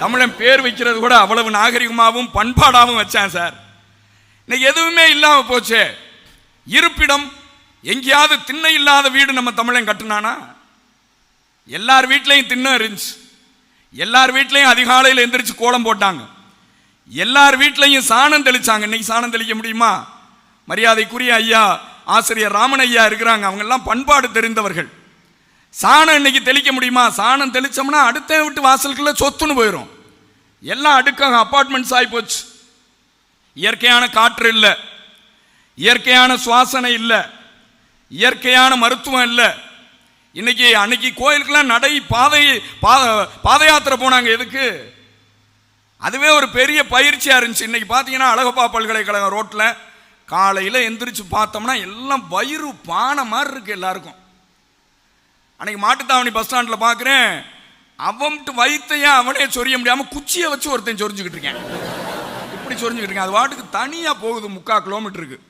தமிழன் பேர் வைக்கிறது கூட அவ்வளவு நாகரிகமாகவும் பண்பாடாகவும் வச்சான் சார். இன்னைக்கு எதுவுமே இல்லாமல் போச்சே. இருப்பிடம் எங்கேயாவது திண்ணை இல்லாத வீடு நம்ம தமிழன் கட்டுனானா? எல்லார் வீட்லேயும் திண்ணம் இருந்துச்சு. எல்லார் வீட்லேயும் அதிகாலையில் எந்திரிச்சு கோலம் போட்டாங்க. எல்லார் வீட்லையும் சாணம் தெளிச்சாங்க. இன்னைக்கு சாணம் தெளிக்க முடியுமா? மரியாதைக்குரிய ஐயா ஆசிரியர் ராமன் ஐயா இருக்கிறாங்க. அவங்கெல்லாம் பண்பாடு தெரிந்தவர்கள். சாணம் இன்னைக்கு தெளிக்க முடியுமா? சாணம் தெளிச்சோம்னா அடுத்த விட்டு வாசலுக்குள்ள சொத்துன்னு போயிடும் எல்லாம் அடுக்காக அப்பார்ட்மெண்ட்ஸ் ஆகி போச்சு. இயற்கையான காற்று இல்லை. இயற்கையான சுவாசனை இல்லை. இயற்கையான மருத்துவம் இல்லை. இன்னைக்கு அன்னைக்கு கோயிலுக்கெல்லாம் நடை பாதை பாத யாத்திரை போனாங்க. எதுக்கு? அதுவே ஒரு பெரிய பயிற்சியாக இருந்துச்சு. இன்னைக்கு பார்த்தீங்கன்னா அழகப்பா பல்கலைக்கழகம் ரோட்டில் காலையில் எந்திரிச்சு பார்த்தோம்னா எல்லாம் வயிறு பானை மாதிரி இருக்குது எல்லாருக்கும். அன்னைக்கு மாட்டுத்தாவணி பஸ் ஸ்டாண்டில் பார்க்குறேன் அவன்ட்டு வயிற்றையும் அவனே சொரிய முடியாமல் குச்சியை வச்சு ஒருத்தன் சொரிஞ்சுக்கிட்டு இருக்கேன். இப்படி சொரிஞ்சுக்கிட்டு இருக்கேன். அது வாட்டுக்கு தனியாக போகுது முக்கால் கிலோமீட்டருக்கு